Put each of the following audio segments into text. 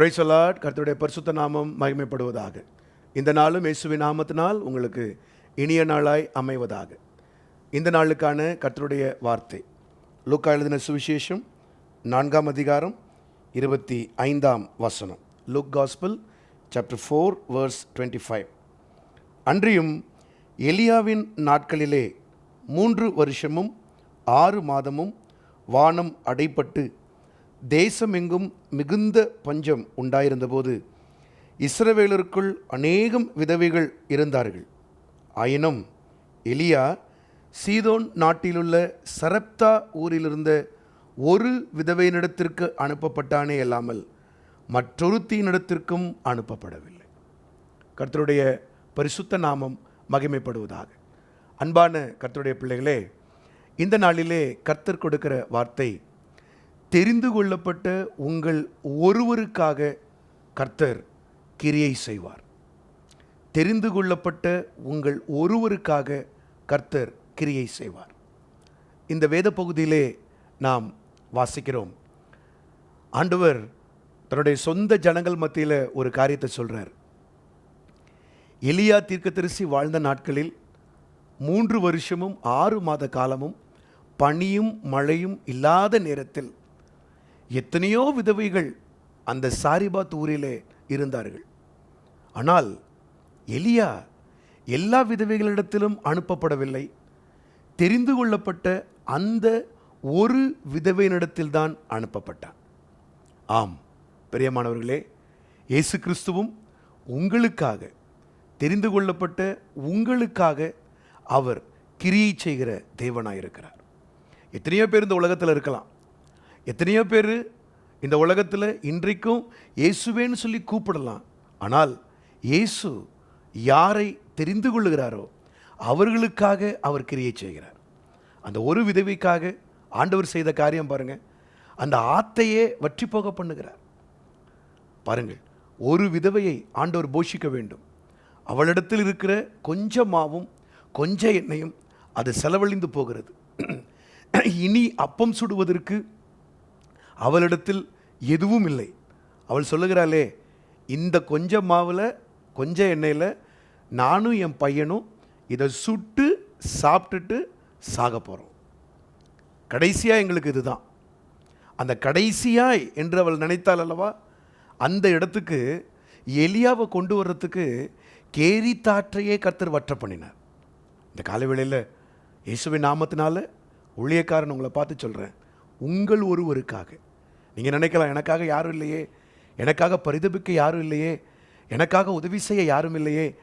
பிரைசலாட் கர்த்தருடைய பரிசுத்த நாமம் மகிமைப்படுவதாக. இந்த நாளும் இயேசுவின் நாமத்தினால் உங்களுக்கு இனிய நாளாய் அமைவதாக. இந்த நாளுக்கான கர்த்தருடைய வார்த்தை. லூக்கா எழுதின சுவிசேஷம் நான்காம் அதிகாரம் இருபத்தி ஐந்தாம் வசனம். Luke gospel chapter four verse twenty five அன்றியும் எலியாவின் நாட்களிலே மூன்று வருஷமும் ஆறு மாதமும் வானம் அடைப்பட்டு தேசமெங்கும் மிகுந்த பஞ்சம் உண்டாயிருந்தபோது இஸ்ரவேலருக்குள் அநேகம் விதவைகள் இருந்தார்கள். ஆயினும் எலியா சீதோன் நாட்டிலுள்ள சரப்தா ஊரிலிருந்த ஒரு விதவையினிடத்திற்கு அனுப்பப்பட்டானே அல்லாமல் மற்றொருத்தியினிடத்திற்கும் அனுப்பப்படவில்லை. கர்த்தருடைய பரிசுத்த நாமம் மகிமைப்படுவதாக. அன்பான கர்த்தருடைய பிள்ளைகளே இந்த நாளிலே கர்த்தர் கொடுக்கிற வார்த்தை தெரிந்து கொள்ளப்பட்ட உங்கள் ஒருவருக்காக கர்த்தர் கிரியை செய்வார். தெரிந்து கொள்ளப்பட்ட உங்கள் ஒருவருக்காக கர்த்தர் கிரியை செய்வார். இந்த வேத பகுதியிலே நாம் வாசிக்கிறோம். ஆண்டவர் தன்னுடைய சொந்த ஜனங்கள் மத்தியில் ஒரு காரியத்தை சொல்கிறார் எலியா தீர்க்கதரிசி வாழ்ந்த நாட்களில் மூன்று வருஷமும் ஆறு மாத காலமும் பனியும் மழையும் இல்லாத நேரத்தில் எத்தனையோ விதவைகள் அந்த சாரிபாத் ஊரிலே இருந்தார்கள். ஆனால் எலியா எல்லா விதவைகளிடத்திலும் அனுப்பப்படவில்லை. தெரிந்து கொள்ளப்பட்ட அந்த ஒரு விதவையினிடத்தில்தான் அனுப்பப்பட்டான். ஆம் பிரியமானவர்களே இயேசு கிறிஸ்துவும் உங்களுக்காக தெரிந்து கொள்ளப்பட்ட உங்களுக்காக அவர் கிரியை செய்கிற தேவனாயிருக்கிறார். எத்தனையோ பேர் இந்த உலகத்தில் இருக்கலாம். எத்தனையோ பேர் இந்த உலகத்தில் இன்றைக்கும் இயேசுவேன்னு சொல்லி கூப்பிடலாம். ஆனால் இயேசு யாரை தெரிந்து கொள்ளுகிறாரோ அவர்களுக்காக அவர் கிரியை செய்கிறார். அந்த ஒரு விதவிக்காக ஆண்டவர் செய்த காரியம் பாருங்க. அந்த ஆத்தையே வற்றி போக பண்ணுகிறார். பாருங்கள் ஒரு விதவையை ஆண்டவர் போஷிக்க வேண்டும். அவளிடத்தில் இருக்கிற கொஞ்ச மாவும் கொஞ்ச எண்ணெயும் அது செலவழிந்து போகிறது. இனி அப்பம் சுடுவதற்கு அவளிடத்தில் எதுவும் இல்லை. அவள் சொல்லுகிறாளே இந்த கொஞ்சம் மாவில் கொஞ்சம் எண்ணெயில் நானும் என் பையனும் இதை சுட்டு சாப்பிட்டுட்டு சாக போகிறோம் கடைசியாக எங்களுக்கு இதுதான். அந்த கடைசியாய் என்று அவள் நினைத்தாள் அல்லவா? அந்த இடத்துக்கு எலியாவை கொண்டு வர்றதுக்கு கேரி தாற்றையே கர்த்தர் வற்ற பண்ணினார். இந்த காலவேளையில் இயேசுவின் நாமத்தினால ஊழியக்காரன் உங்களை பார்த்து சொல்கிறேன் உங்கள் ஒருவருக்காக நீங்கள் நினைக்கலாம் எனக்காக யாரும் இல்லையே. எனக்காக பரிதபிக்க யாரும் இல்லையே. எனக்காக உதவி செய்ய யாரும் இல்லையே.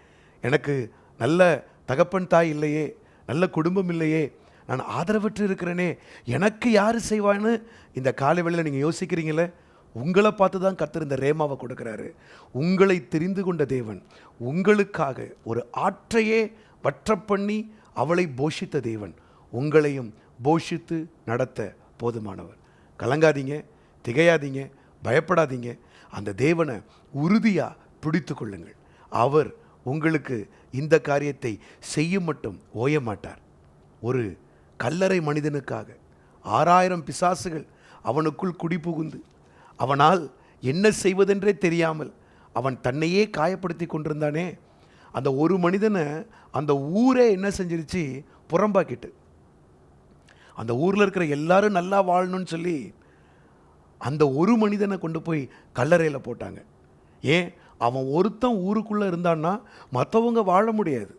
எனக்கு நல்ல தகப்பன் தாய் இல்லையே. நல்ல குடும்பம் இல்லையே. நான் ஆதரவற்று இருக்கிறேனே. எனக்கு யார் செய்வான்னு இந்த காலை வேளையில் நீங்கள் யோசிக்கிறீங்களே? உங்களை பார்த்து தான் கர்த்தர் இந்த ரேமாவை கொடுக்குறாரு. உங்களை தெரிந்து கொண்ட தேவன் உங்களுக்காக ஒரு ஆற்றையே வற்ற பண்ணி அவளை போஷித்த தேவன் உங்களையும் போஷித்து நடத்த போதுமானவர். கலங்காதீங்க. திகையாதீங்க பயப்படாதீங்க. அந்த தேவனை உறுதியாக பிடித்து கொள்ளுங்கள் அவர் உங்களுக்கு இந்த காரியத்தை செய்யும் மட்டும் ஓய மாட்டார் ஒரு கல்லறை மனிதனுக்காக ஆறாயிரம் பிசாசுகள் அவனுக்குள் குடிபுகுந்து அவனால் என்ன செய்வதென்றே தெரியாமல் அவன் தன்னையே காயப்படுத்தி கொண்டிருந்தானே. அந்த ஒரு மனிதனை அந்த ஊரே என்ன செஞ்சிருச்சு? புறம்பாக்கிட்டு. அந்த ஊரில் இருக்கிற எல்லாரும் நல்லா வாழணும்னு சொல்லி அந்த ஒரு மனிதனை கொண்டு போய் கல்லறையில் போட்டாங்க. ஏன்? அவன் ஒருத்தன் ஊருக்குள்ளே இருந்தான்னா மற்றவங்க வாழ முடியாது.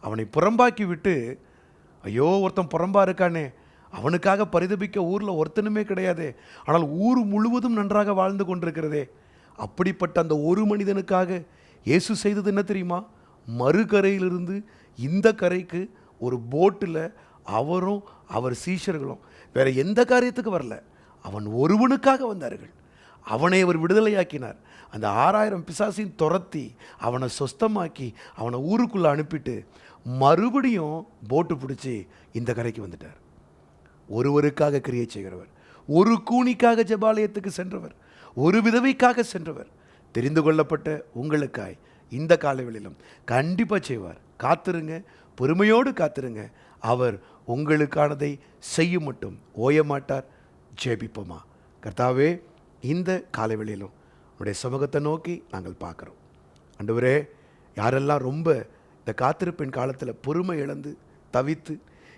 அவனை புறம்பாக்கி விட்டு ஐயோ ஒருத்தன் புறம்பா இருக்கானே. அவனுக்காக பரிதபிக்க ஊரில் ஒருத்தனுமே கிடையாது. ஆனால் ஊர் முழுவதும் நன்றாக வாழ்ந்து கொண்டிருக்கிறதே. அப்படிப்பட்ட அந்த ஒரு மனிதனுக்காக இயேசு செய்தது என்ன தெரியுமா? மறுகரையிலிருந்து இந்த கரைக்கு ஒரு போட்டில் அவரும் அவர் சீஷர்களும். வேற எந்த காரியத்துக்கு வரல. அவன் ஒருவனுக்காக வந்தார்கள். அவனை அவர் விடுதலையாக்கினார். அந்த ஆறாயிரம் பிசாசையும் துரத்தி அவனை சொஸ்தமாக்கி அவனை ஊருக்குள்ளே அனுப்பிட்டு மறுபடியும் போட்டு பிடிச்சி இந்த கரைக்கு வந்துட்டார். ஒருவருக்காக கிரியை செய்கிறவர் ஒரு கூணிக்காக ஜெபாலயத்துக்கு சென்றவர் ஒரு விதவைக்காக சென்றவர். தெரிந்து கொள்ளப்பட்ட உங்களுக்காய் இந்த காலவெளியிலும் கண்டிப்பாக செய்வார். காத்திருங்க பொறுமையோடு காத்திருங்க. அவர் உங்களுக்கானதை செய்யும் மட்டும் ஓய மாட்டார் ஜெபிப்போமா? கர்த்தாவே இந்த காலவெளியிலும் உடைய சமூகத்தை நோக்கி நாங்கள் பார்க்குறோம். அண்டவரே யாரெல்லாம் ரொம்ப இந்த காத்திருப்பின் காலத்தில் பொறுமை இழந்து தவித்து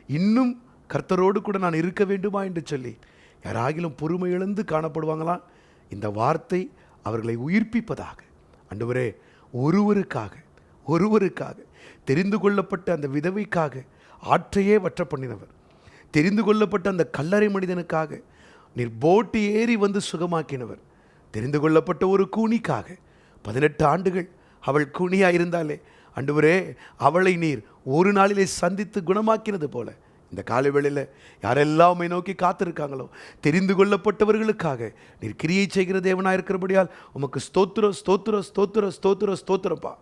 இன்னும் கர்த்தரோடு கூட நான் இருக்க வேண்டுமா என்று சொல்லி யாராகிலும் பொறுமை இழந்து காணப்படுவாங்களா? இந்த வார்த்தை அவர்களை உயிர்ப்பிப்பதாக. அண்டவரே ஒருவருக்காக ஒருவருக்காக தெரிந்து கொள்ளப்பட்ட அந்த விதவைக்காக ஆற்றையே வற்ற பண்ணினவர் தெரிந்து கொள்ளப்பட்ட அந்த கல்லறை மனிதனுக்காக நீர் போட்டு ஏறி வந்து சுகமாக்கினவர். தெரிந்து கொள்ளப்பட்ட ஒரு கூனிக்காக. பதினெட்டு ஆண்டுகள் அவள் கூனியாக இருந்தாலே அண்டுவரே அவளை நீர் ஒரு நாளிலே சந்தித்து குணமாக்கினது போல. இந்த காலை வேளையில் யாரெல்லாம் உம்மை நோக்கி காத்திருக்காங்களோ தெரிந்து கொள்ளப்பட்டவர்களுக்காக நீர் கிரியை செய்கிற தேவனாக இருக்கிறபடியால் உமக்கு ஸ்தோத்திரம் ஸ்தோத்திரம் ஸ்தோத்திரம் ஸ்தோத்திரம் ஸ்தோத்திரப்பா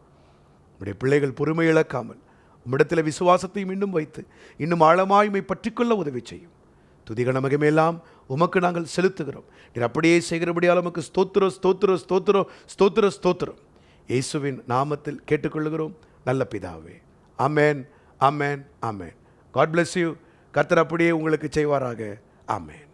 உம்முடைய பிள்ளைகள் பொறுமை இழக்காமல் உம்மிடத்தில் விசுவாசத்தையும் இன்னும் வைத்து இன்னும் ஆழமாய்மை பற்றிக்கொள்ள உதவி செய்யும். துதிகணமகமெல்லாம் உமக்கு நாங்கள் செலுத்துகிறோம். நீர் அப்படியே செய்கிறபடியால் உமக்கு ஸ்தோத்திரம் ஸ்தோத்திரம் ஸ்தோத்திரம் ஸ்தோத்திரம் ஸ்தோத்திரம். இயேசுவின் நாமத்தில் கேட்டுக்கொள்கிறோம் நல்ல பிதாவே. Amen amen amen God bless you கர்த்தர் அப்படியே உங்களுக்கு செய்வாராக. அமேன்